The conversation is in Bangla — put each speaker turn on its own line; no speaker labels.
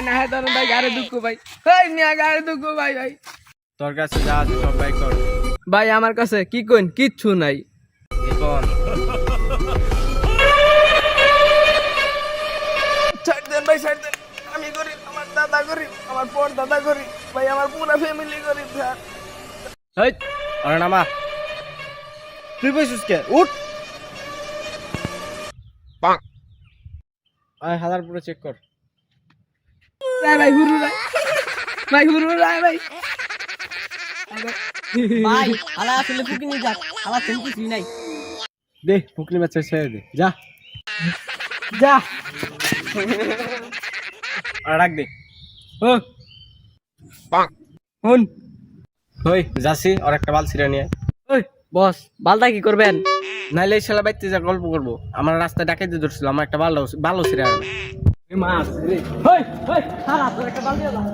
ভাই না হ্যাঁ ভাই গাড়ি দুঃখ ভাই। ভাই নিয়ে গাড়ি দুঃখ ভাই ভাই।
তোর কাছে যা আছে সব বাই কর।
ভাই আমার কাছে কি কইন? কিচ্ছু নাই।
এখন
ছাড় দেন ভাই ছাড় দেন। আমি গরিব আমার দাদা গরিব আমার পর দাদা গরিব ভাই আমার পুরা ফ্যামিলি গরিব স্যার
হেই আরে নামা। তুই বসিস কে? উঠ। আয় হাজার পুরো চেক কর।
রায় ভাই হুরু রায় ভাই হুরু রায় ভাই।
ভাই আলা আসলে ফুকি নিয়ে যাক কিছুই নাই।
দে বাচ্চা ছেড়ে দে যা।
যা।
আর রাখ দে।
ও। হুন।
হই যাসি আর একটা বাল ছিঁড়ে নিয়ে।
ওই।
বস বালদা কি করবেন?
নাইলে এই শালা বাইতে যা গল্প করব। আমার রাস্তায় ডাকাইতে ধরছিল আমার একটা ভালো ভালো ছিঁড়ে আনবে
মাছ রে
হই হই সারা তোর একটা বালদি দাও